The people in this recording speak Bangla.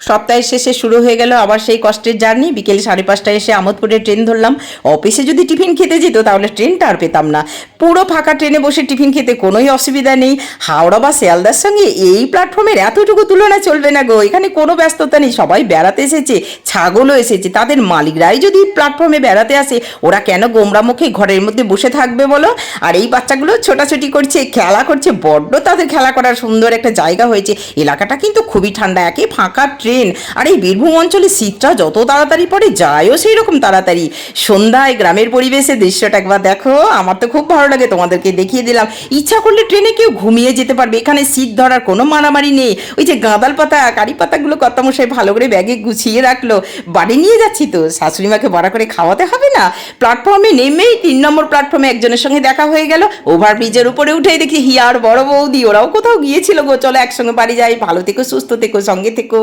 সপ্তাহের শেষে শুরু হয়ে গেল আবার সেই কষ্টের জার্নি। বিকেল সাড়ে পাঁচটায় এসে আমোদপুরে ট্রেন ধরলাম। অফিসে যদি টিফিন খেতে যেত তাহলে ট্রেনটা আর পেতাম না। পুরো ফাঁকা ট্রেনে বসে টিফিন খেতে কোনোই অসুবিধা নেই। হাওড়া বা শিয়ালদার সঙ্গে এই প্ল্যাটফর্মের এতটুকু তুলনা চলবে না গো। এখানে কোনো ব্যস্ততা নেই। সবাই বেড়াতে এসেছে, ছাগলও এসেছে। তাদের মালিকরাই যদি প্ল্যাটফর্মে বেড়াতে আসে, ওরা কেন গোমরা মুখে ঘরের মধ্যে বসে থাকবে বলো? আর এই বাচ্চাগুলো ছোটাছুটি করছে, খেলা করছে, বড্ড তাদের খেলা করার সুন্দর একটা জায়গা হয়েছে। এলাকাটা কিন্তু খুবই ঠান্ডা, একে ফাঁকা ট্রেন। আর এই বীরভূম অঞ্চলে শীতটা যত তাড়াতাড়ি পড়ে যায়ও সেই রকম তাড়াতাড়ি। সন্ধ্যায় গ্রামের পরিবেশে দৃশ্যটা একবার দেখো, আমার তো খুব ভালো লাগে, তোমাদেরকে দেখিয়ে দিলাম। ইচ্ছা করলে ট্রেনে কেউ ঘুমিয়ে যেতে পারবে, এখানে শীত ধরার কোনো মারামারি নেই। ওই যে গাঁদাল পাতা, কারি পাতাগুলো কর্তামশাই ভালো করে ব্যাগে গুছিয়ে রাখল। বাড়ি নিয়ে যাচ্ছি তো শাশুড়ি মাকে বড়া করে খাওয়াতে হবে না? প্ল্যাটফর্মে নেমেই তিন নম্বর প্ল্যাটফর্মে একজনের সঙ্গে দেখা হয়ে গেল। ওভারব্রিজের উপরে উঠেই দেখি হিয়ার বড় বৌদি, ওরাও কোথাও গিয়েছিল গো, চলো একসঙ্গে বাড়ি যাই, ভালো থেকো, সুস্থ থেকো, সঙ্গে থেকো।